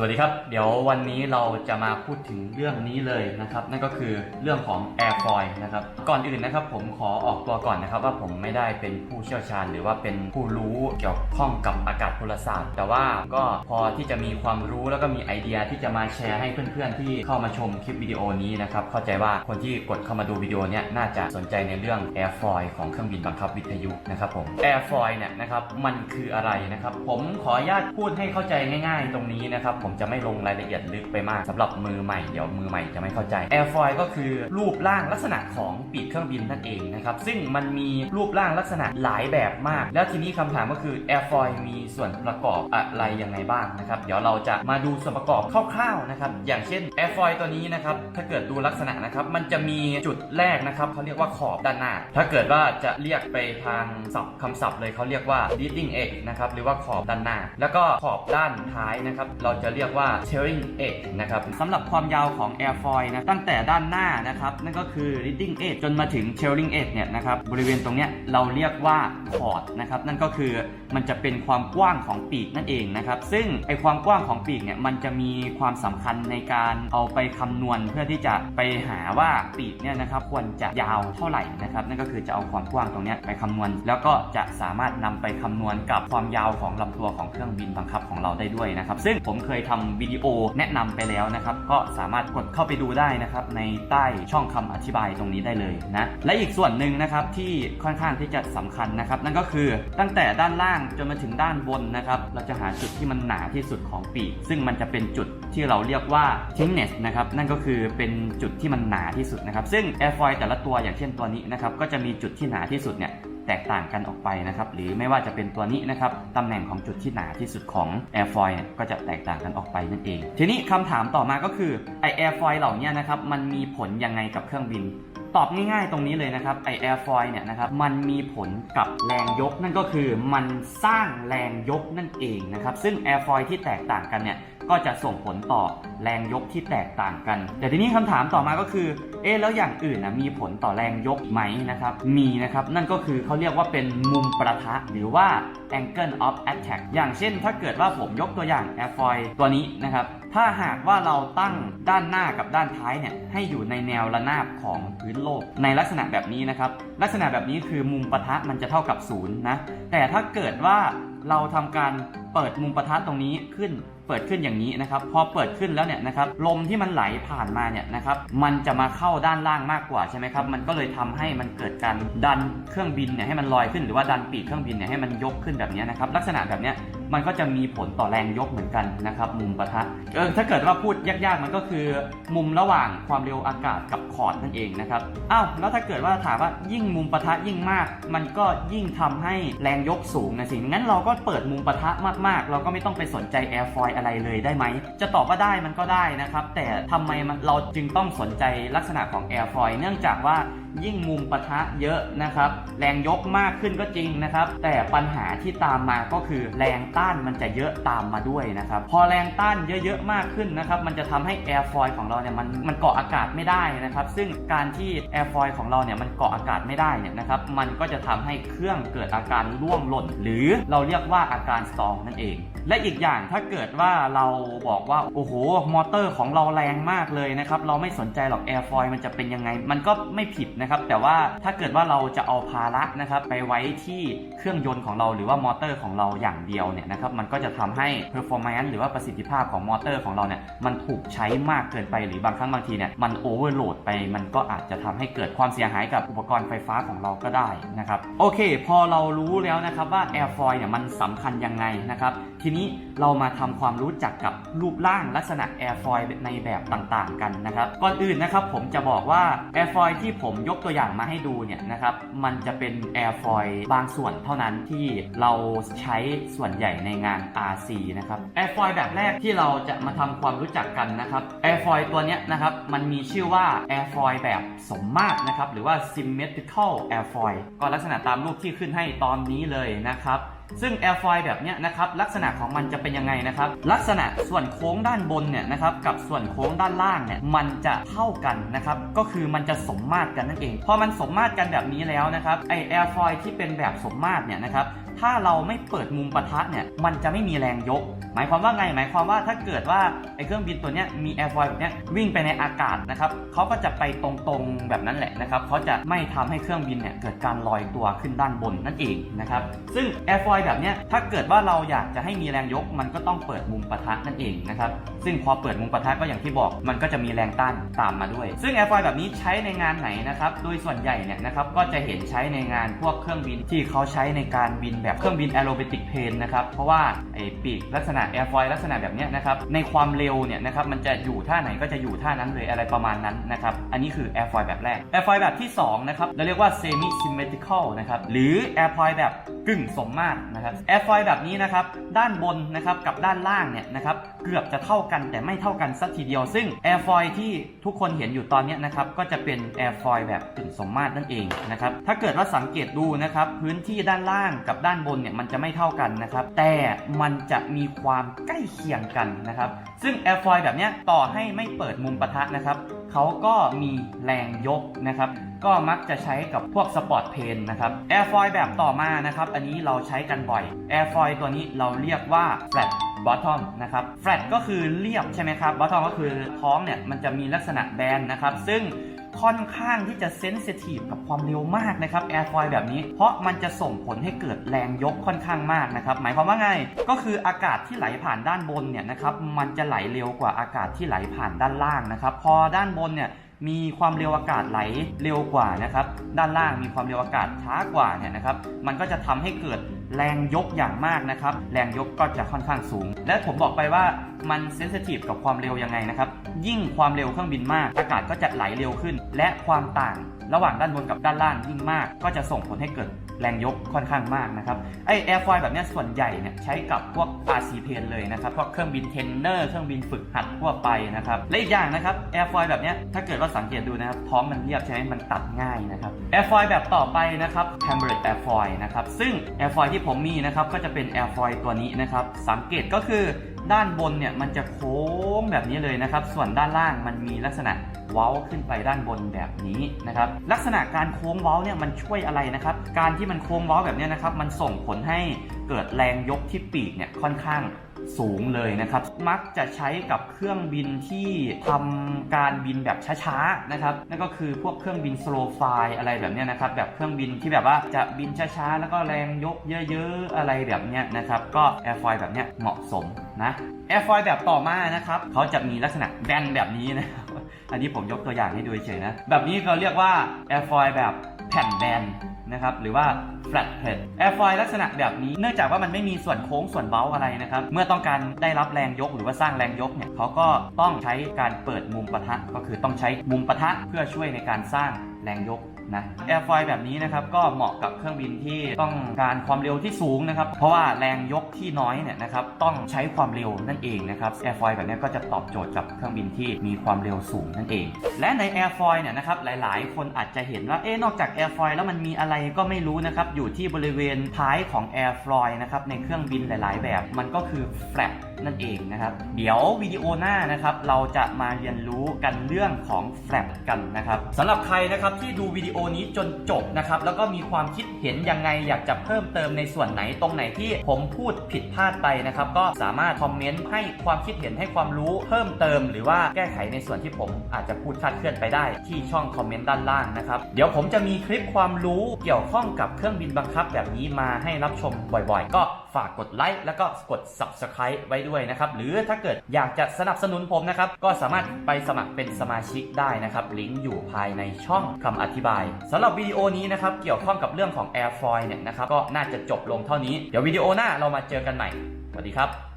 สวัสดีครับ เดี๋ยววันนี้เราจะมาพูดถึงเรื่องนี้เลยนะครับ นั่นก็คือเรื่องของ Air f o i l นะครับ ก่อนอื่นนะครับผมขอออกตัวก่อนนะครับ ว่าผมไม่ได้เป็นผู้เชี่ยวชาญ หรือว่าเป็นผู้รู้เกี่ยวข้องกับอากาศพลศาสตร์ แต่ว่าก็พอที่จะมีความรู้แล้วก็มีไอเดียที่จะมาแชร์ให้เพื่อนๆ ที่เข้ามาชมคลิปวิดีโอนี้นะครับ เข้าใจว่าคนที่กดเข้ามาดูวิดีโอนี้น่าจะสนใจในเรื่อง Air f o i l ของเครื่องบินบังคับวิทยุนะครับผม Air f o i l เนี่ยนะครับมันคืออะไรนะครับผมขออนุญาตพูดให้เข้าใจง่าย ๆ ตรงนี้นะครับผมจะไม่ลงรายละเอียดลึกไปมากสำหรับมือใหม่เดี๋ยวมือใหม่จะไม่เข้าใจ Air f o i l ก็คือรูปร่างลักษณะของปีกเครื่องบินนั่นเองนะครับซึ่งมันมีรูปร่างลักษณะหลายแบบมาก แล้วทีนี้คำถามก็คือ Air f o i l มีส่วนประกอบอะไรยังไงบ้างนะครับเดี๋ยวเราจะมาดูส่วนประกอบคร่าวๆนะครับอย่างเช่น Air f o i l ตัวนี้นะครับถ้าเกิดดูลักษณะนะครับมันจะมีจุดแรกนะครับเขาเรียกว่าขอบด้านหน้า ถ้าเกิดว่าจะเรียกไปทางศัพท์คำศัพท์เลยเขาเรียกว่า leading edge นะครับหรือว่าขอบด้านหน้า แล้วก็ขอบด้านท้ายนะครับเราจะเรียกว่า trailing edge นะครับสำหรับความยาวของ air foil นะตั้งแต่ด้านหน้านะครับนั่นก็คือ leading edge จนมาถึง trailing edge เนี่ยนะครับบริเวณตรงเนี้ยเราเรียกว่าขอดนะครับนั่นก็คือมันจะเป็นความกว้างของปีกนั่นเองนะครับซึ่งไอความกว้างของปีกเนี่ยมันจะมีความสำคัญในการเอาไปคำนวณเพื่อที่จะไปหาว่าปีกเนี่ยนะครับควรจะยาวเท่าไหร่นะครับนั่นก็คือจะเอาความกว้างตรงเนี้ยไปคำนวณ แล้วก็จะสามารถนำไปคำนวณกับความยาวของลำตัวของเครื่องบินบังคับของเราได้ด้วยนะครับซึ่งผมเคยทำวิดีโอแนะนำไปแล้วนะครับ ก็สามารถกดเข้าไปดูได้นะครับ ในใต้ช่องคำอธิบายตรงนี้ได้เลยนะ และอีกส่วนหนึ่งนะครับที่ค่อนข้างที่จะสำคัญนะครับ นั่นก็คือตั้งแต่ด้านล่างจนมาถึงด้านบนนะครับ เราจะหาจุดที่มันหนาที่สุดของปีก ซึ่งมันจะเป็นจุดที่เราเรียกว่า thickness นะครับ นั่นก็คือเป็นจุดที่มันหนาที่สุดนะครับ ซึ่ง airfoil แต่ละตัวอย่างเช่นตัวนี้นะครับ ก็จะมีจุดที่หนาที่สุดเนี่ย แตกต่างกันออกไปนะครับหรือไม่ว่าจะเป็นตัวนี้นะครับตำแหน่งของจุดที่หนาที่สุดของ airfoil เนี่ยก็จะแตกต่างกันออกไปนั่นเอง ทีนี้คำถามต่อมาก็คือไอ airfoil เหล่านี้นะครับมันมีผลยังไงกับเครื่องบินตอบง่ายๆตรงนี้เลยนะครับไอ airfoil เนี่ยนะครับมันมีผลกับแรงยกนั่นก็คือมันสร้างแรงยกนั่นเองนะครับซึ่ง airfoil ที่แตกต่างกันเนี่ย ก็จะส่งผลต่อแรงยกที่แตกต่างกัน แต่ทีนี้คำถามต่อมาก็คือ เอ๊ะแล้วอย่างอื่นนะมีผลต่อแรงยกไหมนะครับ มีนะครับ นั่นก็คือเขาเรียกว่าเป็นมุมประทะ หรือว่า angle of attack อย่างเช่น ถ้าเกิดว่าผมยกตัวอย่าง airfoil ตัวนี้นะครับ ถ้าหากว่าเราตั้งด้านหน้ากับด้านท้ายเนี่ยให้อยู่ในแนวระนาบของพื้นโลก ในลักษณะแบบนี้นะครับ ลักษณะแบบนี้คือมุมปะทะมันจะเท่ากับศูนย์นะ แต่ถ้าเกิดว่าเราทำการเปิดมุมปะทะตรงนี้ขึ้น เปิดขึ้นอย่างนี้นะครับ พอเปิดขึ้นแล้วเนี่ยนะครับลมที่มันไหลผ่านมาเนี่ยนะครับมันจะมาเข้าด้านล่างมากกว่าใช่ไหมครับมันก็เลยทำให้มันเกิดการดันเครื่องบินเนี่ยให้มันลอยขึ้นหรือว่าดันปีกเครื่องบินเนี่ยให้มันยกขึ้นแบบนี้นะครับลักษณะแบบเนี้ย มันก็จะมีผลต่อแรงยกเหมือนกันนะครับมุมปะทะเออถ้าเกิดว่าพูดยากๆมันก็คือ มุมระหว่างความเร็วอากาศกับคอดนั่นเองนะครับอ้าวแล้วถ้าเกิดว่าถามว่ายิ่งมุมปะทะยิ่งมาก มันก็ยิ่งทำให้แรงยกสูงนะสิงั้นเราก็เปิดมุมปะทะมากๆ เราก็ไม่ต้องไปสนใจแอร์ฟอยอะไรเลยได้ไหมจะตอบว่าได้มันก็ได้นะครับแต่ทำไมมันเราจึงต้องสนใจลักษณะของแอร์ฟอยเนื่องจากว่า ยิ่งมุมปะทะเยอะนะครับ แรงยกมากขึ้นก็จริงนะครับ แต่ปัญหาที่ตามมาก็คือแรงต้านมันจะเยอะตามมาด้วยนะครับ พอแรงต้านเยอะๆมากขึ้นนะครับ มันจะทำให้แอร์ฟอยของเราเนี่ยมันมันเกาะอากาศไม่ได้นะครับ ซึ่งการที่แอร์ฟอยของเราเนี่ยมันเกาะอากาศไม่ได้เนี่ยนะครับมันก็จะทำให้เครื่องเกิดอาการร่วงหล่น หรือเราเรียกว่าอาการสตองนั่นเอง และอีกอย่างถ้าเกิดว่าเราบอกว่าโอ้โหมอเตอร์ของเราแรงมากเลยนะครับเราไม่สนใจหรอกแอร์ฟอยมันจะเป็นยังไง มันก็ไม่ผิดนะครับแต่ว่าถ้าเกิดว่าเราจะเอาภาระนะครับไปไว้ที่เครื่องยนต์ของเราหรือว่ามอเตอร์ของเราอย่างเดียวเนี่ยนะครับมันก็จะทำให้ performance หรือว่าประสิทธิภาพของมอเตอร์ของเราเนี่ยมันถูกใช้มากเกินไปหรือบางครั้งบางทีเนี่ยมันโอเวอร์โหลดไปมันก็อาจจะทำให้เกิดความเสียหายกับอุปกรณ์ไฟฟ้าของเราก็ได้นะครับโอเค พอเรารู้แล้วนะครับว่า airfoil เนี่ยมันสำคัญยังไงนะครับทีนี้เรามาทำความรู้จักกับรูปร่างลักษณะ airfoil ในแบบต่างๆ กันนะครับ ก่อนอื่นนะครับผมจะบอกว่า airfoil ที่ผมยกตัวอย่างมาให้ดูเนี่ยนะครับ มันจะเป็น airfoil บางส่วนเท่านั้นที่เราใช้ส่วนใหญ่ในงาน RC นะครับ airfoil แบบแรกที่เราจะมาทำความรู้จักกันนะครับ airfoil ตัวเนี้ยนะครับ มันมีชื่อว่า airfoil แบบสมมาตรนะครับ หรือว่า symmetrical airfoil ก็ลักษณะตามรูปที่ขึ้นให้ตอนนี้เลยนะครับ ซึ่งแอร์ฟอยด์แบบนี้นะครับลักษณะของมันจะเป็นยังไงนะครับลักษณะส่วนโค้งด้านบนเนี่ยนะครับกับส่วนโค้งด้านล่างเนี่ยมันจะเท่ากันนะครับก็คือมันจะสมมาตรกันนั่นเองพอมันสมมาตรกันแบบนี้แล้วนะครับไอแอร์ฟอยด์ที่เป็นแบบสมมาตรเนี่ยนะครับ ถ้าเราไม่เปิดมุมปะทะเนี่ยมันจะไม่มีแรงยก หมายความว่าไงหมายความว่าถ้าเกิดว่าไอ้เครื่องบินตัวนี้มีแอร์ฟอยล์แบบนี้วิ่งไปในอากาศนะครับเขาก็จะไปตรงๆแบบนั้นแหละนะครับเขาจะไม่ทำให้เครื่องบินเนี่ยเกิดการลอยตัวขึ้นด้านบนนั่นเองนะครับซึ่งแอร์ฟอยล์แบบนี้ถ้าเกิดว่าเราอยากจะให้มีแรงยก มันก็ต้องเปิดมุมปะทะนั่นเองนะครับซึ่งพอเปิดมุมปะทะก็อย่างที่บอก มันก็จะมีแรงต้านตามมาด้วย ซึ่งแอร์ฟอยล์แบบนี้ใช้ในงานไหนนะครับโดยส่วนใหญ่เนี่ยนะครับก็จะเห็นใช้ในงานพวกเครื่องบินที่เขาใช้ในการบินแบบเครื่องบินแอโรเบติกเพนนะครับ เพราะว่าไอ้ปีกลักษณะแอร์ฟอยลักษณะแบบนี้นะครับ ในความเร็วเนี่ยนะครับมันจะอยู่ท่าไหนก็จะอยู่ท่านั้นเลยอะไรประมาณนั้นนะครับ อันนี้คือแอร์ฟอยแบบแรกแอร์ฟอยแบบที่สองนะครับเราเรียกว่า semi symmetrical นะครับหรือแอร์ฟอยแบบกึ่งสมมาตรนะครับแอร์ฟอยแบบนี้นะครับด้านบนนะครับกับด้านล่างเนี่ยนะครับเกือบจะเท่ากันแต่ไม่เท่ากันสักทีเดียว ซึ่งแอร์ฟอยที่ทุกคนเห็นอยู่ตอนนี้นะครับก็จะเป็นแอร์ฟอยแบบกึ่งสมมาตรนั่นเองนะครับถ้าเกิดว่าสังเกตดูนะครับพื้นที่ด้านล่างกับด้านบนเนี่ยมันจะไม่เท่ากันนะครับ แต่มันจะมีความใกล้เคียงกันนะครับ ซึ่งแอร์ฟอยล์แบบเนี้ยต่อให้ไม่เปิดมุมปะทะนะครับเขาก็มีแรงยกนะครับก็มักจะใช้กับพวกสปอร์ตเพนนะครับแอร์ฟอยล์แบบต่อมานะครับ อันนี้เราใช้กันบ่อยแอร์ฟอยล์ตัวนี้เราเรียกว่า flat bottom นะครับ flat ก็คือเรียบใช่ไหมครับ bottom ก็คือท้องเนี่ยมันจะมีลักษณะแบนนะครับ ซึ่ง ค่อนข้างที่จะเซนซิทีฟกับความเร็วมากนะครับแอร์ฟอยล์แบบนี้ เพราะมันจะส่งผลให้เกิดแรงยกค่อนข้างมากนะครับ หมายความว่าไง ก็คืออากาศที่ไหลผ่านด้านบนเนี่ยนะครับ มันจะไหลเร็วกว่าอากาศที่ไหลผ่านด้านล่างนะครับ พอด้านบนเนี่ยมีความเร็วอากาศไหลเร็วกว่านะครับ ด้านล่างมีความเร็วอากาศช้ากว่าเนี่ยนะครับ มันก็จะทำให้เกิดแรงยกอย่างมากนะครับ แรงยกก็จะค่อนข้างสูง และผมบอกไปว่ามันเซนซิทีฟกับความเร็วยังไงนะครับ ยิ่งความเร็วเครื่องบินมาก อากาศก็จะไหลเร็วขึ้น และความต่างระหว่างด้านบนกับด้านล่างยิ่งมาก ก็จะส่งผลให้เกิดแรงยกค่อนข้างมากนะครับไอแอร์ฟอยแบบนี้ส่วนใหญ่เนี่ยใช้กับพวก RC เพนเลยนะครับพวกเครื่องบินเทนเนอร์เครื่องบินฝึกหัดทั่วไปนะครับและอีกอย่างนะครับแอร์ฟอยแบบนี้ถ้าเกิดว่าสังเกตดูนะครับท้องมันเรียบใช่ไหมมันตัดง่ายนะครับแอร์ฟอยแบบต่อไปนะครับ Cambered Airfoil นะครับซึ่งแอร์ฟอยที่ผมมีนะครับก็จะเป็นแอร์ฟอยตัวนี้นะครับสังเกตก็คือ ด้านบนเนี่ยมันจะโค้งแบบนี้เลยนะครับ ส่วนด้านล่างมันมีลักษณะเว้าขึ้นไปด้านบนแบบนี้นะครับ ลักษณะการโค้งเว้าเนี่ยมันช่วยอะไรนะครับ การที่มันโค้งเว้าแบบนี้นะครับ มันส่งผลให้เกิดแรงยกที่ปีกเนี่ยค่อนข้าง สูงเลยนะครับ มักจะใช้กับเครื่องบินที่ทำการบินแบบช้าๆนะครับนั่นก็คือพวกเครื่องบิน slow fly อะไรแบบนี้นะครับแบบเครื่องบินที่แบบว่าจะบินช้าๆแล้วก็แรงยกเยอะๆอะไรแบบนี้นะครับก็แอร์ฟอยแบบนี้เหมาะสมนะแอร์ฟอยแบบต่อมานะครับเขาจะมีลักษณะแบนแบบนี้นะครับอันนี้ผมยกตัวอย่างให้ดูเฉยนะแบบนี้เขาเรียกว่าแอร์ฟอยแบบ แผ่นแบนนะครับหรือว่า flat plate แอร์ฟอยลักษณะแบบนี้เนื่องจากว่ามันไม่มีส่วนโค้งส่วนเบ้าอะไรนะครับ เมื่อต้องการได้รับแรงยกหรือว่าสร้างแรงยกเนี่ยเขาก็ต้องใช้การเปิดมุมปะทะ ก็คือต้องใช้มุมปะทะเพื่อช่วยในการสร้างแรงยก นะแอร์ฟอยแบบนี้นะครับก็เหมาะกับเครื่องบินที่ต้องการความเร็วที่สูงนะครับ เพราะว่าแรงยกที่น้อยเนี่ยนะครับต้องใช้ความเร็วนั่นเองนะครับแอร์ฟอยแบบนี้ก็จะตอบโจทย์กับเครื่องบินที่มีความเร็วสูงนั่นเอง และในแอร์ฟอยเนี่ยนะครับหลาย ๆ คนอาจจะเห็นว่าเอ๊ะนอกจากแอร์ฟอยแล้วมันมีอะไรก็ไม่รู้นะครับอยู่ที่บริเวณท้ายของแอร์ฟอยนะครับในเครื่องบินหลาย ๆ แบบมันก็คือแฟลป นั่นเองนะครับ เดี๋ยววิดีโอหน้านะครับเราจะมาเรียนรู้กันเรื่องของแฟลปกันนะครับสำหรับใครนะครับที่ดูวิดีโอนี้จนจบนะครับแล้วก็มีความคิดเห็นยังไงอยากจะเพิ่มเติมในส่วนไหนตรงไหนที่ผมพูดผิดพลาดไปนะครับ ก็สามารถคอมเมนต์ให้ความคิดเห็นให้ความรู้เพิ่มเติม หรือว่าแก้ไขในส่วนที่ผมอาจจะพูดคลาดเคลื่อนไปได้ที่ช่องคอมเมนต์ด้านล่างนะครับเดี๋ยวผมจะมีคลิปความรู้เกี่ยวข้องกับเครื่องบินบังคับแบบนี้มาให้รับชมบ่อยๆ ก็ฝากกดไลค์แล้วก็กด subscribe ไว้ด้วยนะครับหรือถ้าเกิดอยากจะสนับสนุนผมนะครับก็สามารถไปสมัครเป็นสมาชิกได้นะครับลิงก์อยู่ภายในช่องคำอธิบายสำหรับวิดีโอนี้นะครับเกี่ยวข้องกับเรื่องของ Airfoil เนี่ยนะครับก็น่าจะจบลงเท่านี้เดี๋ยววิดีโอหน้าเรามาเจอกันใหม่สวัสดีครับ